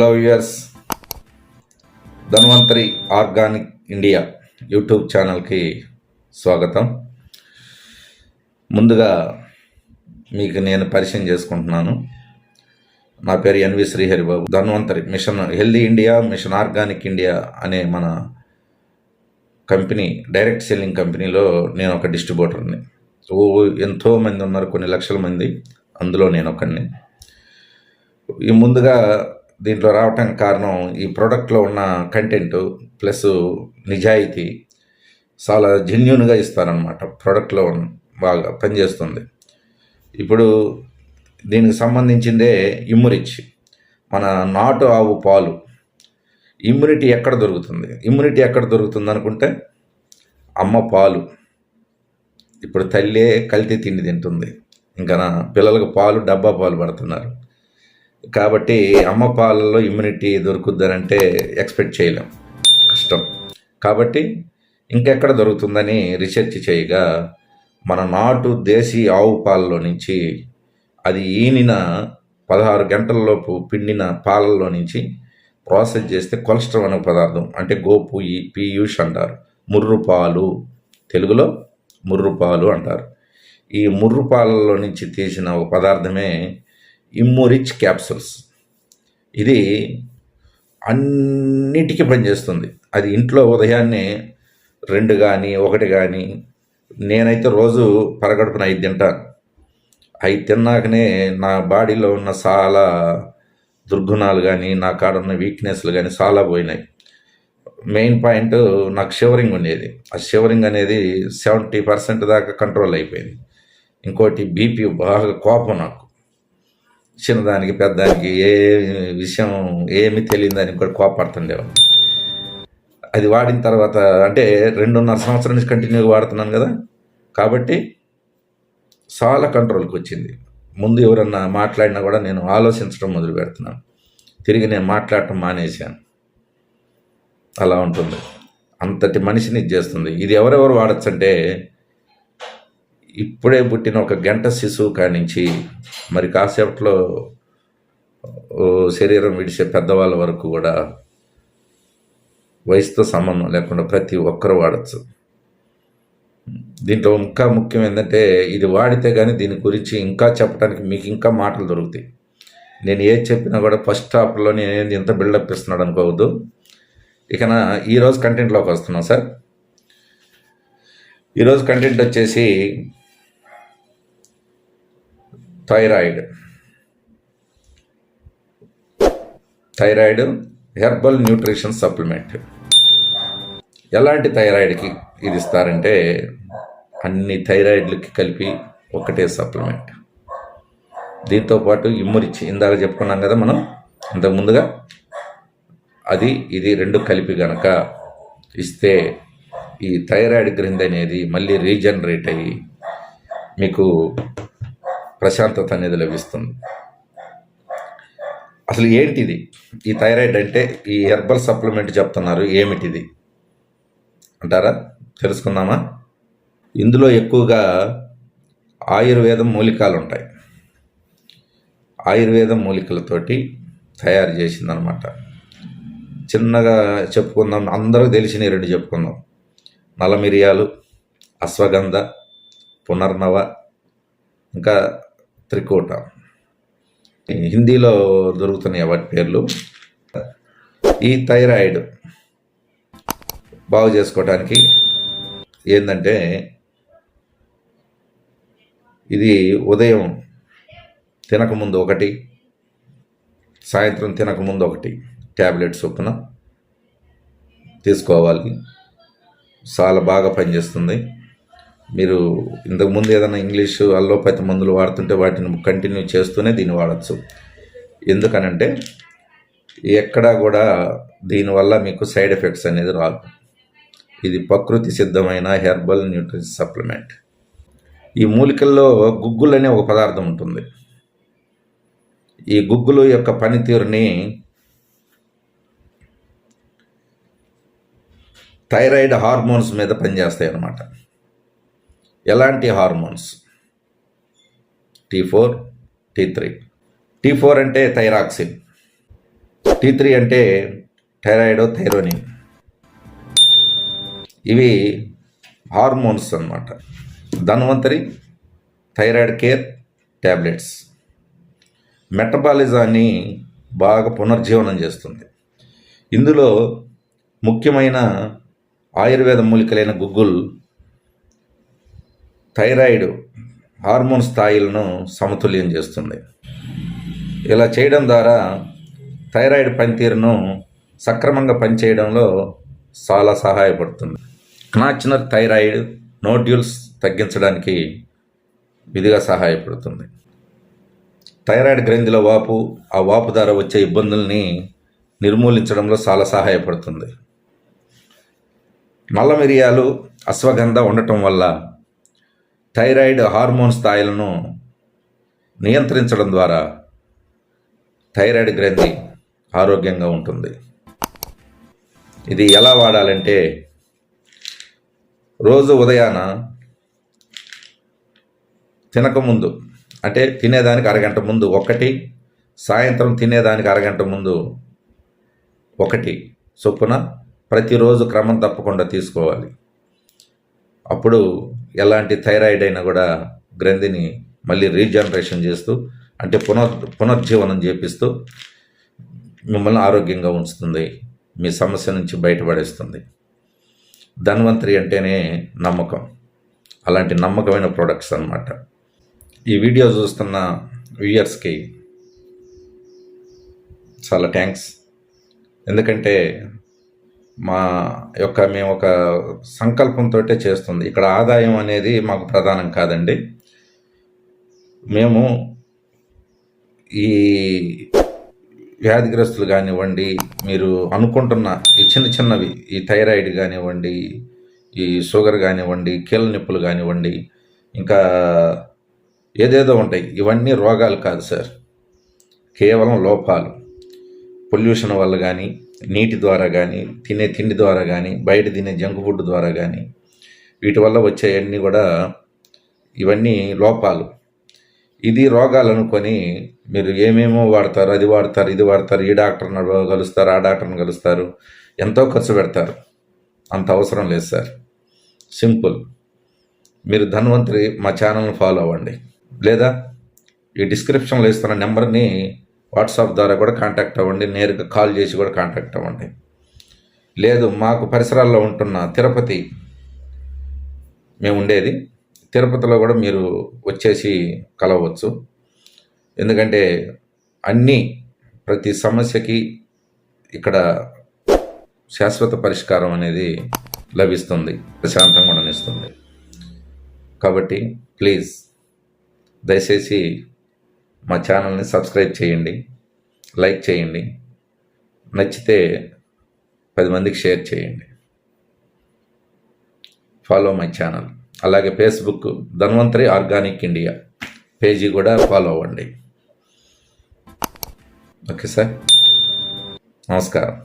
Hello viewers Dhanvantari organic India YouTube ఛానల్కి స్వాగతం ముందుగా మీకు నేను పరిచయం చేసుకుంటున్నాను నా పేరు N V Sriharibabu Dhanvantari mission healthy India mission organic India అనే మన కంపెనీ డైరెక్ట్ సెల్లింగ్ కంపెనీలో నేను ఒక డిస్ట్రిబ్యూటర్ని ఓ ఎంతో మంది ఉన్నారు కొన్ని లక్షల మంది అందులో నేను ఒకరిని ఈ ముందుగా దీంట్లో రావటానికి కారణం ఈ ప్రోడక్ట్లో ఉన్న కంటెంట్ ప్లస్ నిజాయితీ చాలా జెన్యున్గా ఇస్తారనమాట ప్రోడక్ట్లో బాగా పనిచేస్తుంది. ఇప్పుడు దీనికి సంబంధించిందే ఇమ్మురిచ్ మన నాటు ఆవు పాలు. ఇమ్యూనిటీ ఎక్కడ దొరుకుతుంది? ఇమ్యూనిటీ ఎక్కడ దొరుకుతుంది అనుకుంటే అమ్మ పాలు. ఇప్పుడు తల్లే కల్తీ తిండి తింటుంది. ఇంకా పిల్లలకు పాలు డబ్బా పాలు పడుతున్నారు. కాబట్టి అమ్మ పాలలో ఇమ్యూనిటీ దొరుకుద్దనంటే ఎక్స్పెక్ట్ చేయలేం. కష్టం. కాబట్టి ఇంకెక్కడ దొరుకుతుందని రీసెర్చ్ చేయగా మన నాటు దేశీ ఆవు పాలలో నుంచి అది ఈనిన పదహారు గంటలలోపు పిండిన పాలల్లో నుంచి ప్రాసెస్ చేస్తే కొలెస్ట్రాల్ అనే పదార్థం అంటే గోపు ఈ పీయూష్ అంటారు. ముర్రు పాలు. తెలుగులో ముర్రు పాలు అంటారు. ఈ ముర్రుపాలలో నుంచి తీసిన ఒక పదార్థమే ఇమ్మురిచ్ క్యాప్సూల్స్. ఇది అన్నిటికీ పనిచేస్తుంది అది ఇంట్లో ఉదయాన్నే రెండు కానీ ఒకటి కానీ నేనైతే రోజు పరగడుపున ఐదు తింటాను అవి తిన్నాకనే నా బాడీలో ఉన్న చాలా దుర్గుణాలు కానీ నా కాడ ఉన్న వీక్నెస్లు కానీ చాలా పోయినాయి. మెయిన్ పాయింట్ నాకు షివరింగ్ ఉండేది. ఆ షివరింగ్ అనేది సెవెంటీ పర్సెంట్ దాకా కంట్రోల్ అయిపోయింది. ఇంకోటి బీపీ బాగా కోపం నాకు. చిన్నదానికి పెద్దదానికి ఏ విషయం ఏమి తెలియదని కూడా కోపడుతుండేవాడు అది వాడిన తర్వాత అంటే రెండున్నర సంవత్సరం నుంచి కంటిన్యూగా వాడుతున్నాను కదా. కాబట్టి చాలా కంట్రోల్కి వచ్చింది. ముందు ఎవరన్నా మాట్లాడినా కూడా నేను ఆలోచించడం మొదలు పెడుతున్నాను. తిరిగి నేను మాట్లాడటం మానేశాను. అలా ఉంటుంది. అంతటి మనిషిని ఇది చేస్తుంది. ఇది ఎవరెవరు వాడచ్చు అంటే ఇప్పుడే పుట్టిన ఒక గంట శిశువు కానించి మరి కాసేపట్లో ఓ శరీరం విడిచే పెద్దవాళ్ళ వరకు కూడా వయసుతో సంబంధం లేకుండా ప్రతి ఒక్కరు వాడచ్చు. దీంట్లో ఇంకా ముఖ్యం ఏంటంటే ఇది వాడితే కానీ దీని గురించి ఇంకా చెప్పడానికి మీకు ఇంకా మాటలు దొరుకుతాయి. నేను ఏది చెప్పినా కూడా ఫస్ట్ హాఫ్లో నేను ఇంత బిల్డప్ ఇస్తున్నాడు అనుకోవద్దు. ఇక నా ఈరోజు కంటెంట్లోకి వస్తున్నాం సార్. ఈరోజు కంటెంట్ వచ్చేసి thyroid thyroid herbal nutrition supplement ఎలాంటి థైరాయిడ్కి ఇది ఇస్తారంటే అన్ని థైరాయిడ్లకి కలిపి ఒకటే సప్లిమెంట్ దీంతో పాటు ఇమ్మురిచి ఇందాక చెప్పుకున్నాం కదా మనం ఇంతకు ముందుగా అది ఇది రెండు కలిపి గనక ఇస్తే ఈ థైరాయిడ్ గ్రంథి అనేది మళ్ళీ రీజనరేట్ అయ్యి మీకు ప్రశాంతత అనేది లభిస్తుంది. అసలు ఏంటిది? ఈ థైరాయిడ్ అంటే ఈ హెర్బల్ సప్లిమెంట్ చెప్తున్నారు. ఏమిటిది? అంటారా? తెలుసుకుందామా? ఇందులో ఎక్కువగా ఆయుర్వేదం మూలికలు ఉంటాయి ఆయుర్వేదం మూలికలతోటి తయారు చేసిందనమాట చిన్నగా చెప్పుకుందాం. అందరూ తెలిసిన రెండు చెప్పుకుందాం. నల్ల మిరియాలు అశ్వగంధ పునర్నవ ఇంకా త్రికోట హిందీలో దొరుకుతున్నాయి వాటి పేర్లు. ఈ థైరాయిడ్ బాగు చేసుకోవటానికి ఏంటంటే ఇది ఉదయం తినకముందు ఒకటి సాయంత్రం తినకముందు ఒకటి ట్యాబ్లెట్ చొప్పున తీసుకోవాలి. చాలా బాగా పనిచేస్తుంది. మీరు ఇంతకుముందు ఏదైనా ఇంగ్లీషు అల్లోపతి మందులు వాడుతుంటే వాటిని కంటిన్యూ చేస్తూనే దీన్ని వాడచ్చు. ఎందుకనంటే ఎక్కడా కూడా దీనివల్ల మీకు సైడ్ ఎఫెక్ట్స్ అనేది రాదు ఇది ప్రకృతి సిద్ధమైన హెర్బల్ న్యూట్రిషన్ సప్లిమెంట్. ఈ మూలికల్లో గుగ్గులు అనే ఒక పదార్థం ఉంటుంది. ఈ గుగ్గులు యొక్క పనితీరుని థైరాయిడ్ హార్మోన్స్ మీద పనిచేస్తాయి అన్నమాట ఎలాంటి hormones? T four T three. T four అంటే థైరాక్సిన్. టీ త్రీ అంటే థైరాయిడ్ థైరోనిన్ ఇవి హార్మోన్స్ అన్నమాట. ధన్వంతరి థైరాయిడ్ కేర్ ట్యాబ్లెట్స్ మెటబాలిజాన్ని బాగా పునర్జీవనం చేస్తుంది. ఇందులో ముఖ్యమైన ఆయుర్వేద మూలికలైన గుగ్గుల్ థైరాయిడ్ హార్మోన్ స్థాయిలను సమతుల్యం చేస్తుంది. ఇలా చేయడం ద్వారా థైరాయిడ్ పనితీరును సక్రమంగా పనిచేయడంలో చాలా సహాయపడుతుంది. క్నాచినర్ థైరాయిడ్ నోడ్యూల్స్ తగ్గించడానికి విధిగా సహాయపడుతుంది. థైరాయిడ్ గ్రంథిల వాపు ఆ వాపు ద్వారా వచ్చే ఇబ్బందుల్ని నిర్మూలించడంలో చాలా సహాయపడుతుంది. నల్ల మిరియాలు అశ్వగంధ ఉండటం వల్ల థైరాయిడ్ హార్మోన్ స్థాయిలను నియంత్రించడం ద్వారా థైరాయిడ్ గ్రంథి ఆరోగ్యంగా ఉంటుంది. ఇది ఎలా వాడాలంటే రోజు ఉదయాన తినకముందు అంటే తినేదానికి అరగంట ముందు ఒకటి సాయంత్రం తినేదానికి అరగంట ముందు ఒకటి చొప్పున ప్రతిరోజు క్రమం తప్పకుండా తీసుకోవాలి. అప్పుడు ఎలాంటి థైరాయిడ్ అయినా కూడా గ్రంథిని మళ్ళీ రీజనరేషన్ చేస్తూ అంటే పునర్ పునర్జీవనం చేపిస్తూ మిమ్మల్ని ఆరోగ్యంగా ఉంచుతుంది మీ సమస్య నుంచి బయటపడేస్తుంది. ధన్వంతరి అంటేనే నమ్మకం. అలాంటి నమ్మకమైన ప్రొడక్ట్స్ అన్నమాట. ఈ వీడియో చూస్తున్న వ్యూయర్స్కి చాలా థ్యాంక్స్. ఎందుకంటే మా యొక్క మేము ఒక సంకల్పంతో చేస్తుంది. ఇక్కడ ఆదాయం అనేది మాకు ప్రధానం కాదండి. మేము ఈ వ్యాధిగ్రస్తులు కానివ్వండి మీరు అనుకుంటున్న ఈ చిన్న చిన్నవి ఈ థైరాయిడ్ కానివ్వండి ఈ షుగర్ కానివ్వండి కీళ్ళ నొప్పులు కానివ్వండి ఇంకా ఏదేదో ఉంటాయి. ఇవన్నీ రోగాలు కాదు సార్. కేవలం లోపాలు. పొల్యూషన్ వల్ల కానీ నీటి ద్వారా కానీ తినే తిండి ద్వారా కానీ బయట తినే జంక్ ఫుడ్ ద్వారా కానీ వీటి వల్ల వచ్చేవన్నీ కూడా ఇవన్నీ లోపాలు. ఇది రోగాలు అనుకొని మీరు ఏమేమో వాడతారు అది వాడతారు ఇది వాడతారు ఈ డాక్టర్ని కలుస్తారు ఆ డాక్టర్ని కలుస్తారు ఎంతో ఖర్చు పెడతారు. అంత అవసరం లేదు సార్. సింపుల్. మీరు ధన్వంతరి మా ఛానల్ని ఫాలో అవ్వండి. లేదా ఈ డిస్క్రిప్షన్లో ఇస్తున్న నెంబర్ని వాట్సాప్ ద్వారా కూడా కాంటాక్ట్ అవ్వండి నేరుగా కాల్ చేసి కూడా కాంటాక్ట్ అవ్వండి. లేదు మాకు పరిసరాల్లో ఉంటున్న తిరుపతి మేము ఉండేది. తిరుపతిలో కూడా మీరు వచ్చేసి కలవచ్చు. ఎందుకంటే అన్నీ ప్రతి సమస్యకి ఇక్కడ శాశ్వత పరిష్కారం అనేది లభిస్తుంది ప్రశాంతంగా ఉండనిస్తుంది. కాబట్టి ప్లీజ్ దయచేసి మా ఛానల్ని సబ్స్క్రైబ్ చేయండి లైక్ చేయండి నచ్చితే పది మందికి షేర్ చేయండి. ఫాలో మై ఛానల్ అలాగే Facebook Dhanvantari organic India page కూడా ఫాలో అవ్వండి. ఓకే సార్ నమస్కారం.